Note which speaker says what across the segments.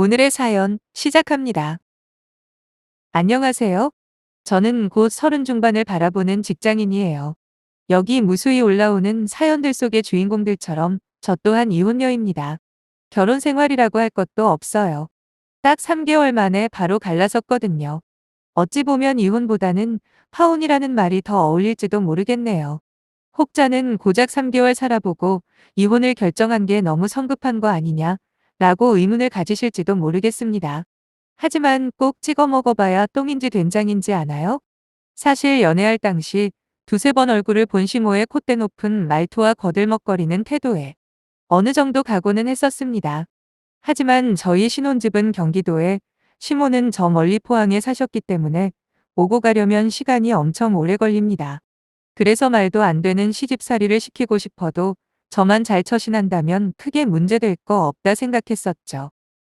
Speaker 1: 오늘의 사연 시작합니다. 안녕하세요. 저는 곧 서른 중반을 바라보는 직장인이에요. 여기 무수히 올라오는 사연들 속의 주인공들처럼 저 또한 이혼녀입니다. 결혼 생활이라고 할 것도 없어요. 딱 3개월 만에 바로 갈라섰거든요. 어찌 보면 이혼보다는 파혼이라는 말이 더 어울릴지도 모르겠네요. 혹자는 고작 3개월 살아보고 이혼을 결정한 게 너무 성급한 거 아니냐 라고 의문을 가지실지도 모르겠습니다. 하지만 꼭 찍어 먹어봐야 똥인지 된장인지 아나요? 사실 연애할 당시 두세 번 얼굴을 본 시모의 콧대 높은 말투와 거들먹거리는 태도에 어느 정도 각오는 했었습니다. 하지만 저희 신혼집은 경기도에 시모는 저 멀리 포항에 사셨기 때문에 오고 가려면 시간이 엄청 오래 걸립니다. 그래서 말도 안 되는 시집살이를 시키고 싶어도 저만 잘 처신한다면 크게 문제될 거 없다 생각했었죠.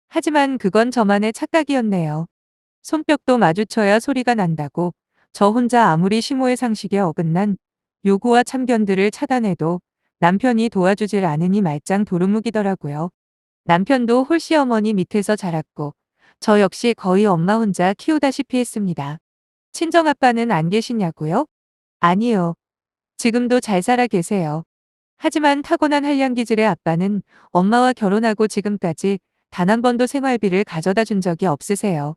Speaker 1: 하지만 그건 저만의 착각이었네요. 손뼉도 마주쳐야 소리가 난다고 저 혼자 아무리 시모의 상식에 어긋난 요구와 참견들을 차단해도 남편이 도와주질 않으니 말짱 도루묵이더라고요. 남편도 홀씨 어머니 밑에서 자랐고 저 역시 거의 엄마 혼자 키우다시피 했습니다. 친정아빠는 안 계시냐고요? 아니요. 지금도 잘 살아 계세요. 하지만 타고난 한량 기질의 아빠는 엄마와 결혼하고 지금까지 단 한 번도 생활비를 가져다 준 적이 없으세요.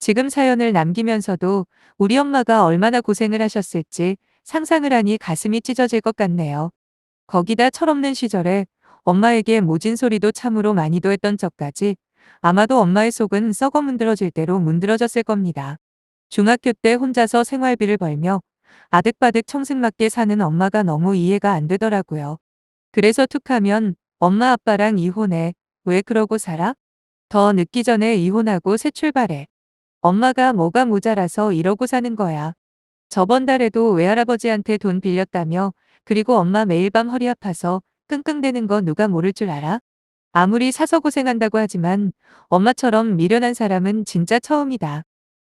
Speaker 1: 지금 사연을 남기면서도 우리 엄마가 얼마나 고생을 하셨을지 상상을 하니 가슴이 찢어질 것 같네요. 거기다 철없는 시절에 엄마에게 모진 소리도 참으로 많이도 했던 적까지 아마도 엄마의 속은 썩어 문드러질 대로 문드러졌을 겁니다. 중학교 때 혼자서 생활비를 벌며 아득바득 청승맞게 사는 엄마가 너무 이해가 안 되더라고요. 그래서 툭하면 엄마 아빠랑 이혼해. 왜 그러고 살아? 더 늦기 전에 이혼하고 새 출발해. 엄마가 뭐가 모자라서 이러고 사는 거야. 저번 달에도 외할아버지한테 돈 빌렸다며 그리고 엄마 매일 밤 허리 아파서 끙끙대는 거 누가 모를 줄 알아? 아무리 사서 고생한다고 하지만 엄마처럼 미련한 사람은 진짜 처음이다.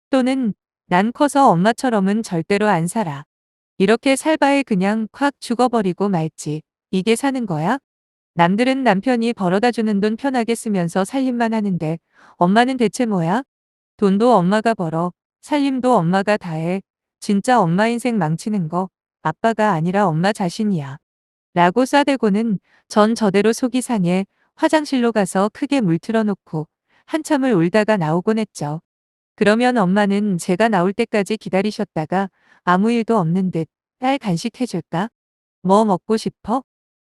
Speaker 1: 또는 난 커서 엄마처럼은 절대로 안 살아. 이렇게 살 바에 그냥 콱 죽어버리고 말지. 이게 사는 거야? 남들은 남편이 벌어다 주는 돈 편하게 쓰면서 살림만 하는데 엄마는 대체 뭐야? 돈도 엄마가 벌어. 살림도 엄마가 다 해. 진짜 엄마 인생 망치는 거 아빠가 아니라 엄마 자신이야. 라고 싸대고는 전 저대로 속이 상해 화장실로 가서 크게 물 틀어놓고 한참을 울다가 나오곤 했죠. 그러면 엄마는 제가 나올 때까지 기다리셨다가 아무 일도 없는 듯 딸 간식 해줄까? 뭐 먹고 싶어?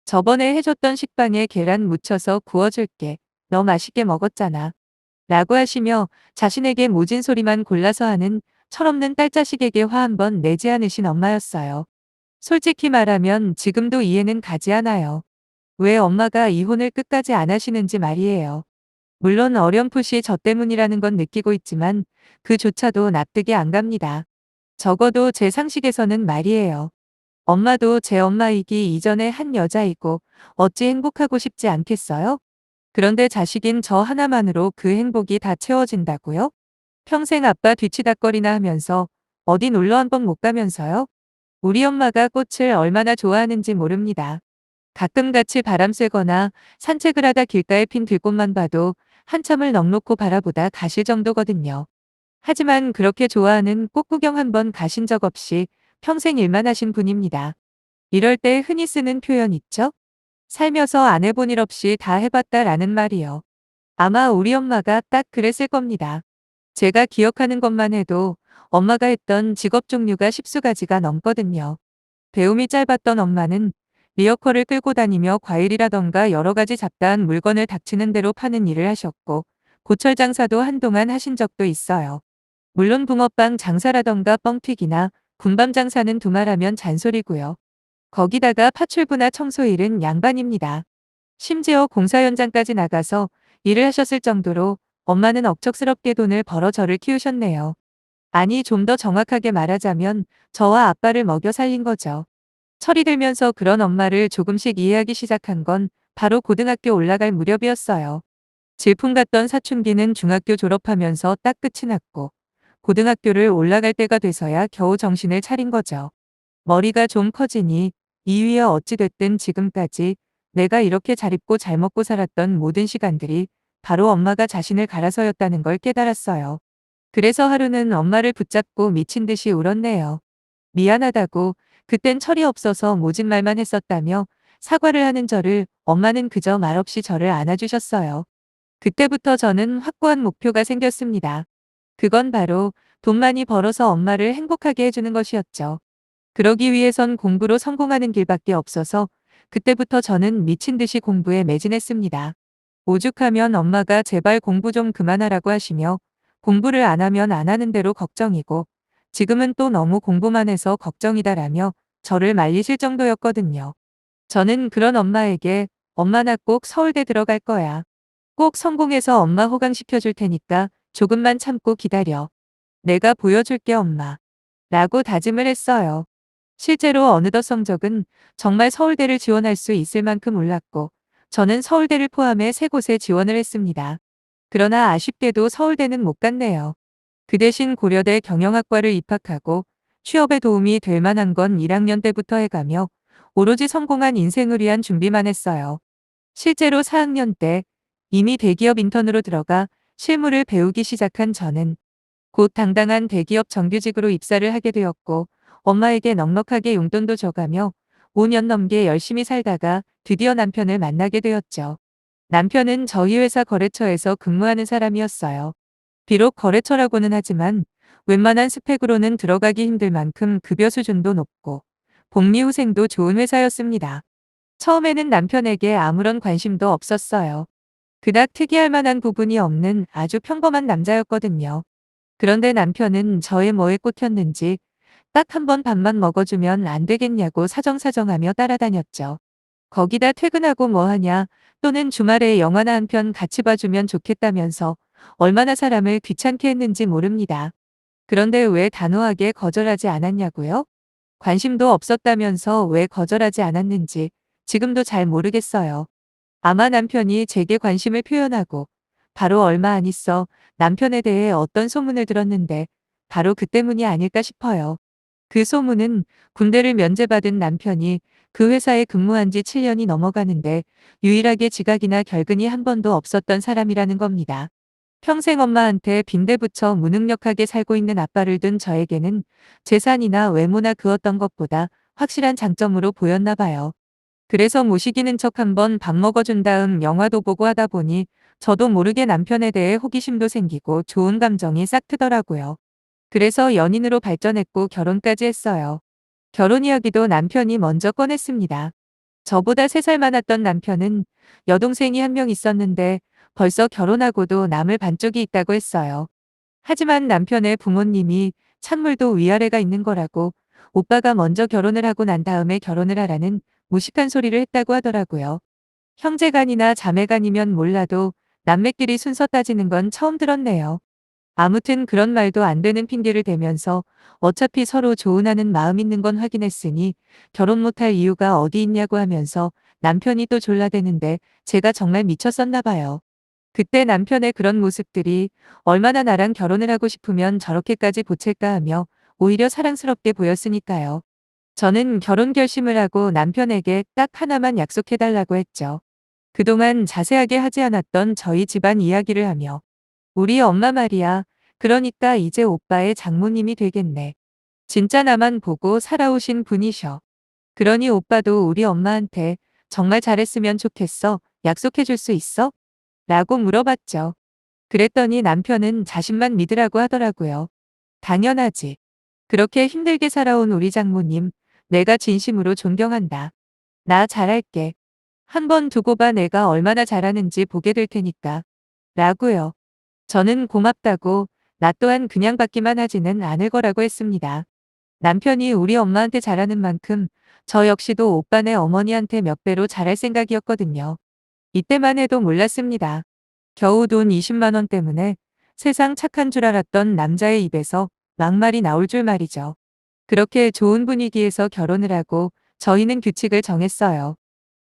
Speaker 1: 저번에 해줬던 식빵에 계란 묻혀서 구워줄게. 너 맛있게 먹었잖아. 라고 하시며 자신에게 모진 소리만 골라서 하는 철없는 딸자식에게 화 한 번 내지 않으신 엄마였어요. 솔직히 말하면 지금도 이해는 가지 않아요. 왜 엄마가 이혼을 끝까지 안 하시는지 말이에요. 물론 어렴풋이 저 때문이라는 건 느끼고 있지만 그조차도 납득이 안 갑니다. 적어도 제 상식에서는 말이에요. 엄마도 제 엄마이기 이전에 한 여자이고 어찌 행복하고 싶지 않겠어요? 그런데 자식인 저 하나만으로 그 행복이 다 채워진다고요? 평생 아빠 뒤치다거리나 하면서 어디 놀러 한 번 못 가면서요? 우리 엄마가 꽃을 얼마나 좋아하는지 모릅니다. 가끔 같이 바람 쐬거나 산책을 하다 길가에 핀 들꽃만 봐도 한참을 넋놓고 바라보다 가실 정도거든요. 하지만 그렇게 좋아하는 꽃 구경 한 번 가신 적 없이 평생 일만 하신 분입니다. 이럴 때 흔히 쓰는 표현 있죠? 살면서 안 해본 일 없이 다 해봤다 라는 말이요. 아마 우리 엄마가 딱 그랬을 겁니다. 제가 기억하는 것만 해도 엄마가 했던 직업 종류가 십수 가지가 넘거든요. 배움이 짧았던 엄마는 리어커를 끌고 다니며 과일이라던가 여러 가지 잡다한 물건을 닥치는 대로 파는 일을 하셨고 고철 장사도 한동안 하신 적도 있어요. 물론 붕어빵 장사라던가 뻥튀기나 군밤 장사는 두말하면 잔소리고요. 거기다가 파출부나 청소일은 양반입니다. 심지어 공사 현장까지 나가서 일을 하셨을 정도로 엄마는 억척스럽게 돈을 벌어 저를 키우셨네요. 아니 좀 더 정확하게 말하자면 저와 아빠를 먹여 살린 거죠. 철이 들면서 그런 엄마를 조금씩 이해하기 시작한 건 바로 고등학교 올라갈 무렵이었어요. 질풍 같던 사춘기는 중학교 졸업하면서 딱 끝이 났고 고등학교를 올라갈 때가 돼서야 겨우 정신을 차린 거죠. 머리가 좀 커지니 이위야 어찌됐든 지금까지 내가 이렇게 잘 입고 잘 먹고 살았던 모든 시간들이 바로 엄마가 자신을 갈아서였다는 걸 깨달았어요. 그래서 하루는 엄마를 붙잡고 미친 듯이 울었네요. 미안하다고 그땐 철이 없어서 모진 말만 했었다며 사과를 하는 저를 엄마는 그저 말없이 저를 안아주셨어요. 그때부터 저는 확고한 목표가 생겼습니다. 그건 바로 돈 많이 벌어서 엄마를 행복하게 해주는 것이었죠. 그러기 위해선 공부로 성공하는 길밖에 없어서 그때부터 저는 미친 듯이 공부에 매진했습니다. 오죽하면 엄마가 제발 공부 좀 그만하라고 하시며 공부를 안 하면 안 하는 대로 걱정이고 지금은 또 너무 공부만 해서 걱정이다라며 저를 말리실 정도였거든요. 저는 그런 엄마에게 엄마 나 꼭 서울대 들어갈 거야. 꼭 성공해서 엄마 호강시켜줄 테니까 조금만 참고 기다려. 내가 보여줄게 엄마. 라고 다짐을 했어요. 실제로 어느덧 성적은 정말 서울대를 지원할 수 있을 만큼 올랐고 저는 서울대를 포함해 세 곳에 지원을 했습니다. 그러나 아쉽게도 서울대는 못 갔네요. 그 대신 고려대 경영학과를 입학하고 취업에 도움이 될 만한 건 1학년 때부터 해가며 오로지 성공한 인생을 위한 준비만 했어요. 실제로 4학년 때 이미 대기업 인턴으로 들어가 실무를 배우기 시작한 저는 곧 당당한 대기업 정규직으로 입사를 하게 되었고 엄마에게 넉넉하게 용돈도 줘가며 5년 넘게 열심히 살다가 드디어 남편을 만나게 되었죠. 남편은 저희 회사 거래처에서 근무하는 사람이었어요. 비록 거래처라고는 하지만 웬만한 스펙으로는 들어가기 힘들 만큼 급여 수준도 높고 복리 후생도 좋은 회사였습니다. 처음에는 남편에게 아무런 관심도 없었어요. 그닥 특이할 만한 부분이 없는 아주 평범한 남자였거든요. 그런데 남편은 저의 뭐에 꽂혔는지 딱 한 번 밥만 먹어주면 안 되겠냐고 사정사정하며 따라다녔죠. 거기다 퇴근하고 뭐 하냐 또는 주말에 영화나 한 편 같이 봐주면 좋겠다면서 얼마나 사람을 귀찮게 했는지 모릅니다. 그런데 왜 단호하게 거절하지 않았냐고요? 관심도 없었다면서 왜 거절하지 않았는지 지금도 잘 모르겠어요. 아마 남편이 제게 관심을 표현하고 바로 얼마 안 있어 남편에 대해 어떤 소문을 들었는데 바로 그 때문이 아닐까 싶어요. 그 소문은 군대를 면제받은 남편이 그 회사에 근무한 지 7년이 넘어가는데 유일하게 지각이나 결근이 한 번도 없었던 사람이라는 겁니다. 평생 엄마한테 빈대 붙여 무능력하게 살고 있는 아빠를 둔 저에게는 재산이나 외모나 그 어떤 것보다 확실한 장점으로 보였나 봐요. 그래서 모시기는 척 한번 밥 먹어준 다음 영화도 보고 하다 보니 저도 모르게 남편에 대해 호기심도 생기고 좋은 감정이 싹 트더라고요. 그래서 연인으로 발전했고 결혼까지 했어요. 결혼 이야기도 남편이 먼저 꺼냈습니다. 저보다 3살 많았던 남편은 여동생이 한 명 있었는데 벌써 결혼하고도 남을 반쪽이 있다고 했어요. 하지만 남편의 부모님이 찬물도 위아래가 있는 거라고 오빠가 먼저 결혼을 하고 난 다음에 결혼을 하라는 무식한 소리를 했다고 하더라고요. 형제간이나 자매간이면 몰라도 남매끼리 순서 따지는 건 처음 들었네요. 아무튼 그런 말도 안 되는 핑계를 대면서 어차피 서로 조은하는 마음 있는 건 확인했으니 결혼 못할 이유가 어디 있냐고 하면서 남편이 또 졸라대는데 제가 정말 미쳤었나 봐요. 그때 남편의 그런 모습들이 얼마나 나랑 결혼을 하고 싶으면 저렇게까지 보챌까 하며 오히려 사랑스럽게 보였으니까요. 저는 결혼 결심을 하고 남편에게 딱 하나만 약속해달라고 했죠. 그동안 자세하게 하지 않았던 저희 집안 이야기를 하며 우리 엄마 말이야. 그러니까 이제 오빠의 장모님이 되겠네. 진짜 나만 보고 살아오신 분이셔. 그러니 오빠도 우리 엄마한테 정말 잘했으면 좋겠어. 약속해 줄 수 있어? 라고 물어봤죠. 그랬더니 남편은 자신만 믿으라고 하더라고요. 당연하지. 그렇게 힘들게 살아온 우리 장모님, 내가 진심으로 존경한다. 나 잘할게. 한 번 두고 봐 내가 얼마나 잘하는지 보게 될 테니까. 라고요. 저는 고맙다고 나 또한 그냥 받기만 하지는 않을 거라고 했습니다. 남편이 우리 엄마한테 잘하는 만큼 저 역시도 오빠네 어머니한테 몇 배로 잘할 생각이었거든요. 이때만 해도 몰랐습니다. 겨우 돈 20만 원 때문에 세상 착한 줄 알았던 남자의 입에서 막말이 나올 줄 말이죠. 그렇게 좋은 분위기에서 결혼을 하고 저희는 규칙을 정했어요.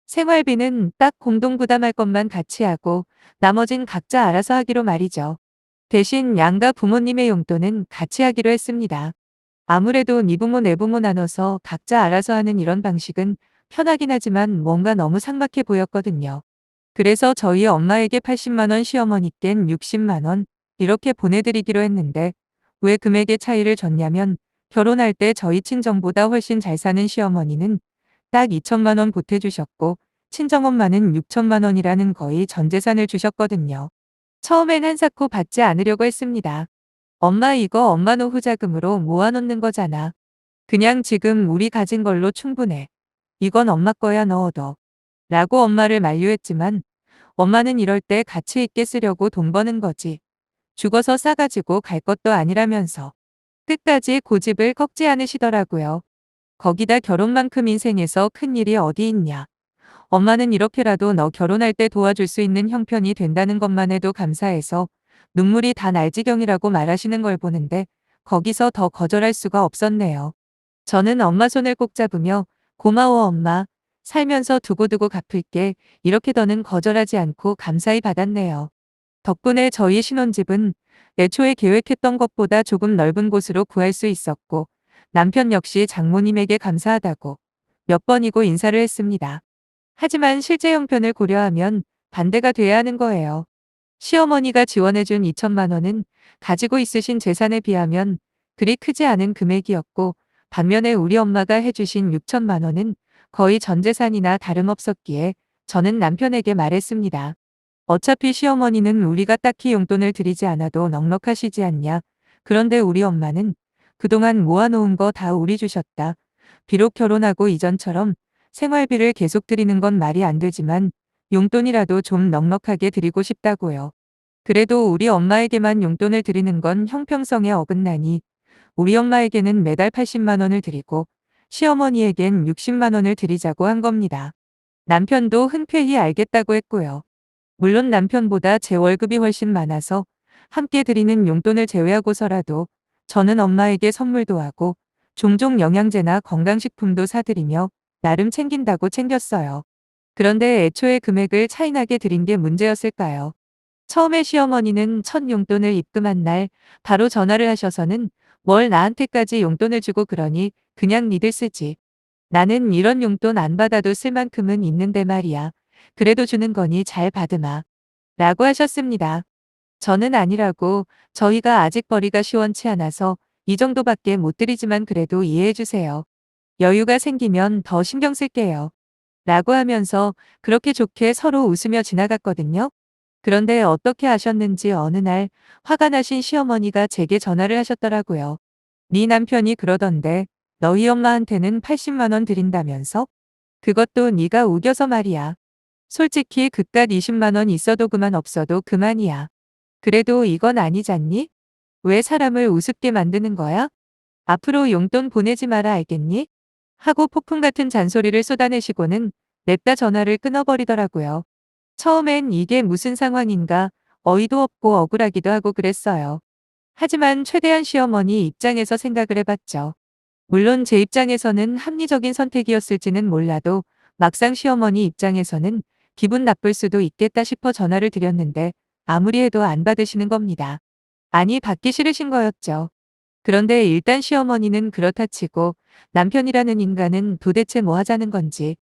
Speaker 1: 생활비는 딱 공동 부담할 것만 같이 하고 나머진 각자 알아서 하기로 말이죠. 대신 양가 부모님의 용돈은 같이 하기로 했습니다. 아무래도 미부모 내부모 나눠서 각자 알아서 하는 이런 방식은 편하긴 하지만 뭔가 너무 삭막해 보였거든요. 그래서 저희 엄마에게 80만원 시어머니껜 60만원 이렇게 보내드리기로 했는데 왜 금액의 차이를 줬냐면 결혼할 때 저희 친정보다 훨씬 잘 사는 시어머니는 딱 2천만 원 보태주셨고 친정엄마는 6천만 원이라는 거의 전 재산을 주셨거든요. 처음엔 한사코 받지 않으려고 했습니다. 엄마 이거 엄마 노후 자금으로 모아놓는 거잖아. 그냥 지금 우리 가진 걸로 충분해. 이건 엄마 거야 넣어둬. 라고 엄마를 만류했지만 엄마는 이럴 때 가치 있게 쓰려고 돈 버는 거지. 죽어서 싸가지고 갈 것도 아니라면서. 끝까지 고집을 꺾지 않으시더라고요. 거기다 결혼만큼 인생에서 큰 일이 어디 있냐. 엄마는 이렇게라도 너 결혼할 때 도와줄 수 있는 형편이 된다는 것만 해도 감사해서 눈물이 다 날 지경이라고 말하시는 걸 보는데 거기서 더 거절할 수가 없었네요. 저는 엄마 손을 꼭 잡으며 고마워 엄마. 살면서 두고두고 갚을게. 이렇게 더는 거절하지 않고 감사히 받았네요. 덕분에 저희 신혼집은 애초에 계획했던 것보다 조금 넓은 곳으로 구할 수 있었고 남편 역시 장모님에게 감사하다고 몇 번이고 인사를 했습니다. 하지만 실제 형편을 고려하면 반대가 돼야 하는 거예요. 시어머니가 지원해준 2천만 원은 가지고 있으신 재산에 비하면 그리 크지 않은 금액이었고 반면에 우리 엄마가 해주신 6천만 원은 거의 전 재산이나 다름없었기에 저는 남편에게 말했습니다. 어차피 시어머니는 우리가 딱히 용돈을 드리지 않아도 넉넉하시지 않냐. 그런데 우리 엄마는 그동안 모아놓은 거 다 우리 주셨다. 비록 결혼하고 이전처럼 생활비를 계속 드리는 건 말이 안 되지만 용돈이라도 좀 넉넉하게 드리고 싶다고요. 그래도 우리 엄마에게만 용돈을 드리는 건 형평성에 어긋나니 우리 엄마에게는 매달 80만 원을 드리고 시어머니에겐 60만 원을 드리자고 한 겁니다. 남편도 흔쾌히 알겠다고 했고요. 물론 남편보다 제 월급이 훨씬 많아서 함께 드리는 용돈을 제외하고서라도 저는 엄마에게 선물도 하고 종종 영양제나 건강식품도 사드리며 나름 챙긴다고 챙겼어요. 그런데 애초에 금액을 차이나게 드린 게 문제였을까요? 처음에 시어머니는 첫 용돈을 입금한 날 바로 전화를 하셔서는 뭘 나한테까지 용돈을 주고 그러니 그냥 니들 쓰지. 나는 이런 용돈 안 받아도 쓸 만큼은 있는데 말이야. 그래도 주는 거니 잘 받으마. 라고 하셨습니다. 저는 아니라고 저희가 아직 벌이가 시원치 않아서 이 정도밖에 못 드리지만 그래도 이해해 주세요. 여유가 생기면 더 신경 쓸게요. 라고 하면서 그렇게 좋게 서로 웃으며 지나갔거든요. 그런데 어떻게 아셨는지 어느 날 화가 나신 시어머니가 제게 전화를 하셨더라고요. 네 남편이 그러던데 너희 엄마한테는 80만 원 드린다면서? 그것도 네가 우겨서 말이야. 솔직히 그깟 20만 원 있어도 그만 없어도 그만이야. 그래도 이건 아니잖니? 왜 사람을 우습게 만드는 거야? 앞으로 용돈 보내지 마라 알겠니? 하고 폭풍 같은 잔소리를 쏟아내시고는 냅다 전화를 끊어버리더라고요. 처음엔 이게 무슨 상황인가 어이도 없고 억울하기도 하고 그랬어요. 하지만 최대한 시어머니 입장에서 생각을 해봤죠. 물론 제 입장에서는 합리적인 선택이었을지는 몰라도 막상 시어머니 입장에서는 기분 나쁠 수도 있겠다 싶어 전화를 드렸는데 아무리 해도 안 받으시는 겁니다. 아니 받기 싫으신 거였죠. 그런데 일단 시어머니는 그렇다 치고 남편이라는 인간은 도대체 뭐 하자는 건지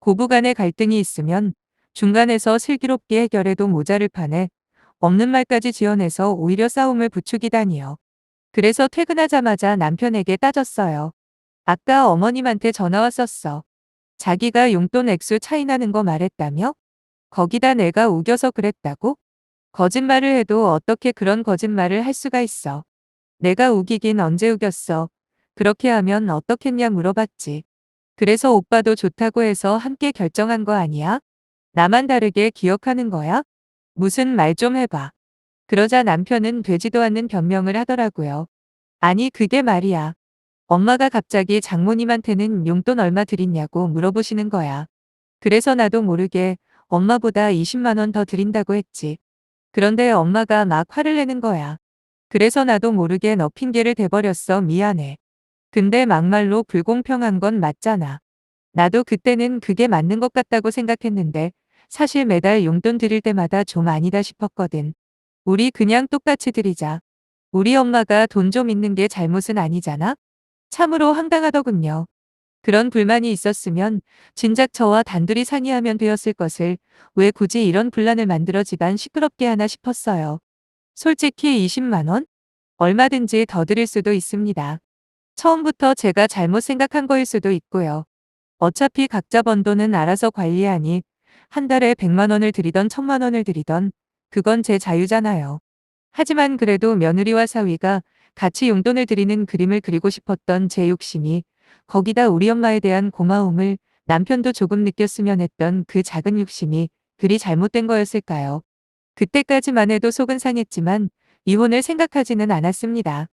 Speaker 1: 고부간의 갈등이 있으면 중간에서 슬기롭게 해결해도 모자를 판에 없는 말까지 지어내서 오히려 싸움을 부추기다니요. 그래서 퇴근하자마자 남편에게 따졌어요. 아까 어머님한테 전화 왔었어. 자기가 용돈 액수 차이 나는 거 말했다며? 거기다 내가 우겨서 그랬다고? 거짓말을 해도 어떻게 그런 거짓말을 할 수가 있어. 내가 우기긴 언제 우겼어. 그렇게 하면 어떻겠냐 물어봤지. 그래서 오빠도 좋다고 해서 함께 결정한 거 아니야? 나만 다르게 기억하는 거야? 무슨 말 좀 해봐. 그러자 남편은 되지도 않는 변명을 하더라고요. 아니 그게 말이야. 엄마가 갑자기 장모님한테는 용돈 얼마 드리냐고 물어보시는 거야. 그래서 나도 모르게 엄마보다 20만 원 더 드린다고 했지. 그런데 엄마가 막 화를 내는 거야. 그래서 나도 모르게 너 핑계를 대버렸어 미안해. 근데 막말로 불공평한 건 맞잖아. 나도 그때는 그게 맞는 것 같다고 생각했는데 사실 매달 용돈 드릴 때마다 좀 아니다 싶었거든. 우리 그냥 똑같이 드리자. 우리 엄마가 돈 좀 있는 게 잘못은 아니잖아? 참으로 황당하더군요. 그런 불만이 있었으면 진작 저와 단둘이 상의하면 되었을 것을 왜 굳이 이런 분란을 만들어 집안 시끄럽게 하나 싶었어요. 솔직히 20만 원? 얼마든지 더 드릴 수도 있습니다. 처음부터 제가 잘못 생각한 거일 수도 있고요. 어차피 각자 번 돈은 알아서 관리하니 한 달에 100만 원을 드리던 1000만 원을 드리던 그건 제 자유잖아요. 하지만 그래도 며느리와 사위가 같이 용돈을 드리는 그림을 그리고 싶었던 제 욕심이 거기다 우리 엄마에 대한 고마움을 남편도 조금 느꼈으면 했던 그 작은 욕심이 그리 잘못된 거였을까요? 그때까지만 해도 속은 상했지만 이혼을 생각하지는 않았습니다.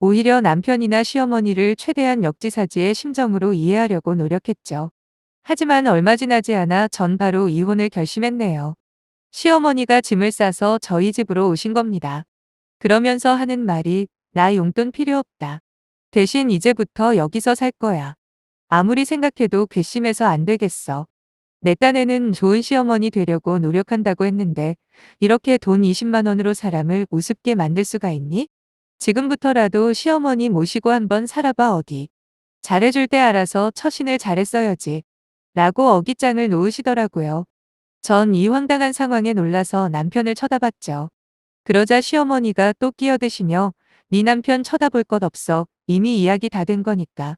Speaker 1: 오히려 남편이나 시어머니를 최대한 역지사지의 심정으로 이해하려고 노력했죠. 하지만 얼마 지나지 않아 전 바로 이혼을 결심했네요. 시어머니가 짐을 싸서 저희 집으로 오신 겁니다. 그러면서 하는 말이 나 용돈 필요 없다. 대신 이제부터 여기서 살 거야. 아무리 생각해도 괘씸해서 안 되겠어. 내 딴에는 좋은 시어머니 되려고 노력한다고 했는데 이렇게 돈 20만 원으로 사람을 우습게 만들 수가 있니? 지금부터라도 시어머니 모시고 한번 살아봐 어디. 잘해줄 때 알아서 처신을 잘했어야지. 라고 어깃장을 놓으시더라고요. 전 이 황당한 상황에 놀라서 남편을 쳐다봤죠. 그러자 시어머니가 또 끼어드시며 네 남편 쳐다볼 것 없어. 이미 이야기 다 된 거니까.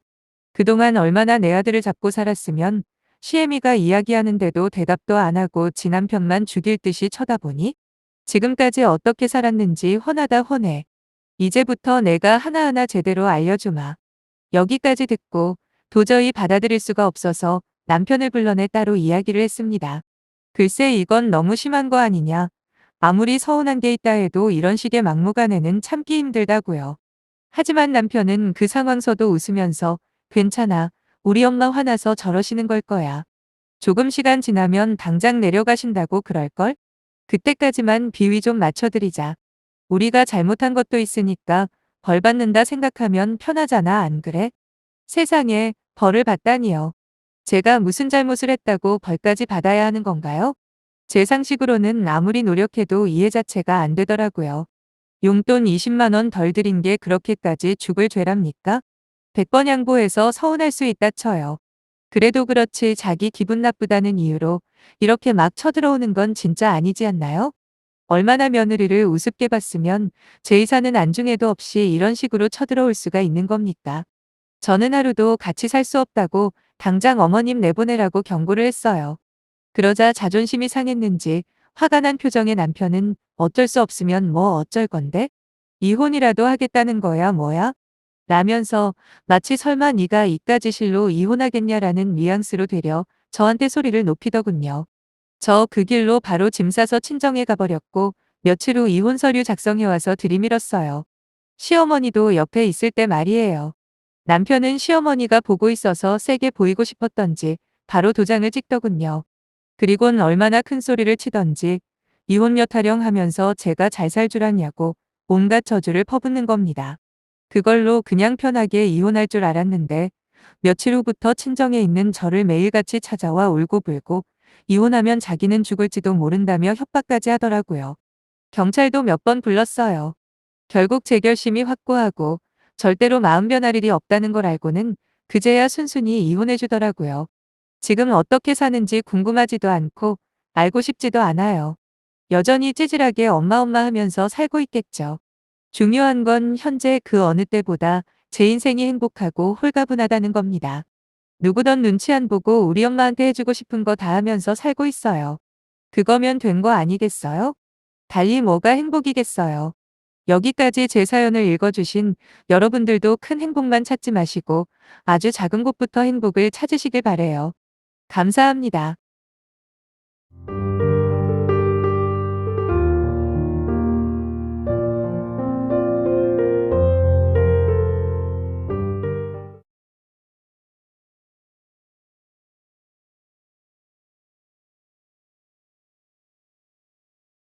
Speaker 1: 그동안 얼마나 내 아들을 잡고 살았으면 시애미가 이야기하는데도 대답도 안 하고 지 남편만 죽일 듯이 쳐다보니? 지금까지 어떻게 살았는지 훤하다 훤해. 이제부터 내가 하나하나 제대로 알려주마. 여기까지 듣고 도저히 받아들일 수가 없어서 남편을 불러내 따로 이야기를 했습니다. 글쎄 이건 너무 심한 거 아니냐. 아무리 서운한 게 있다 해도 이런 식의 막무가내는 참기 힘들다고요. 하지만 남편은 그 상황서도 웃으면서 괜찮아. 우리 엄마 화나서 저러시는 걸 거야. 조금 시간 지나면 당장 내려가신다고 그럴걸? 그때까지만 비위 좀 맞춰드리자. 우리가 잘못한 것도 있으니까 벌 받는다 생각하면 편하잖아, 안 그래? 세상에 벌을 받다니요. 제가 무슨 잘못을 했다고 벌까지 받아야 하는 건가요? 제 상식으로는 아무리 노력해도 이해 자체가 안 되더라고요. 용돈 20만 원 덜 드린 게 그렇게까지 죽을 죄랍니까? 100번 양보해서 서운할 수 있다 쳐요. 그래도 그렇지 자기 기분 나쁘다는 이유로 이렇게 막 쳐들어오는 건 진짜 아니지 않나요? 얼마나 며느리를 우습게 봤으면 제이사는 안중에도 없이 이런 식으로 쳐들어올 수가 있는 겁니까? 저는 하루도 같이 살 수 없다고 당장 어머님 내보내라고 경고를 했어요. 그러자 자존심이 상했는지 화가 난 표정의 남편은 어쩔 수 없으면 뭐 어쩔 건데? 이혼이라도 하겠다는 거야 뭐야? 라면서 마치 설마 네가 이까지 실로 이혼하겠냐라는 뉘앙스로 되려 저한테 소리를 높이더군요. 저 그 길로 바로 짐 싸서 친정에 가버렸고 며칠 후 이혼 서류 작성해와서 들이밀었어요. 시어머니도 옆에 있을 때 말이에요. 남편은 시어머니가 보고 있어서 세게 보이고 싶었던지 바로 도장을 찍더군요. 그리곤 얼마나 큰 소리를 치던지 이혼 몇 타령 하면서 제가 잘 살 줄 아냐고 온갖 저주를 퍼붓는 겁니다. 그걸로 그냥 편하게 이혼할 줄 알았는데 며칠 후부터 친정에 있는 저를 매일같이 찾아와 울고불고 이혼하면 자기는 죽을지도 모른다며 협박까지 하더라고요. 경찰도 몇 번 불렀어요. 결국 제 결심이 확고하고 절대로 마음 변할 일이 없다는 걸 알고는 그제야 순순히 이혼해주더라고요. 지금 어떻게 사는지 궁금하지도 않고 알고 싶지도 않아요. 여전히 찌질하게 엄마 엄마 하면서 살고 있겠죠. 중요한 건 현재 그 어느 때보다 제 인생이 행복하고 홀가분하다는 겁니다. 누구던 눈치 안 보고 우리 엄마한테 해주고 싶은 거 다 하면서 살고 있어요. 그거면 된 거 아니겠어요? 달리 뭐가 행복이겠어요. 여기까지 제 사연을 읽어주신 여러분들도 큰 행복만 찾지 마시고 아주 작은 곳부터 행복을 찾으시길 바래요. 감사합니다.